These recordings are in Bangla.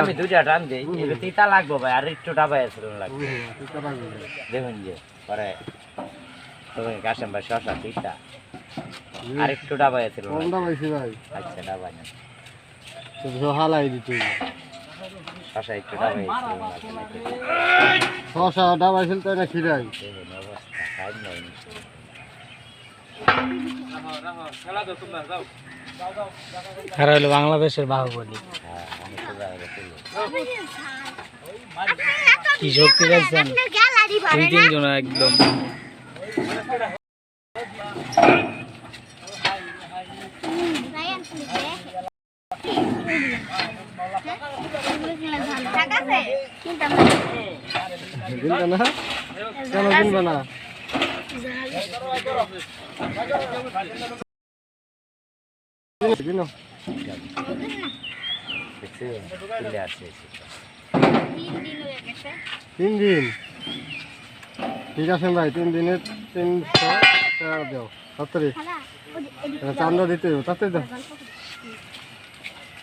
আমি দুটা টান দিই। তিতা লাগবো ভাই, আর একটু ডাবাই আছে। দেখুন যে, পরে তুমি কাশেম ভাই শশা তিতা। আর একটু ডাবাই আছে আচ্ছা ডাবাই না হালাই দিতে শশা একটু ডাবাই আছে শশা ডাবাই ছিল তাই না খিরাই দেখুন অবস্থা টাইম নাই এরা হলো বাংলাদেশের বাহুবলী। হ্যাঁ কি শক্তি পাইছেন? দুই তিনজন একদম। কিনবে না কেন না তিন দিন ঠিক আছে ভাই তিন দিনের তিনশো টাকা দাও। তাড়াতাড়ি। চান্দা দিতে তাড়াতাড়ি দাও।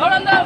কোনটা?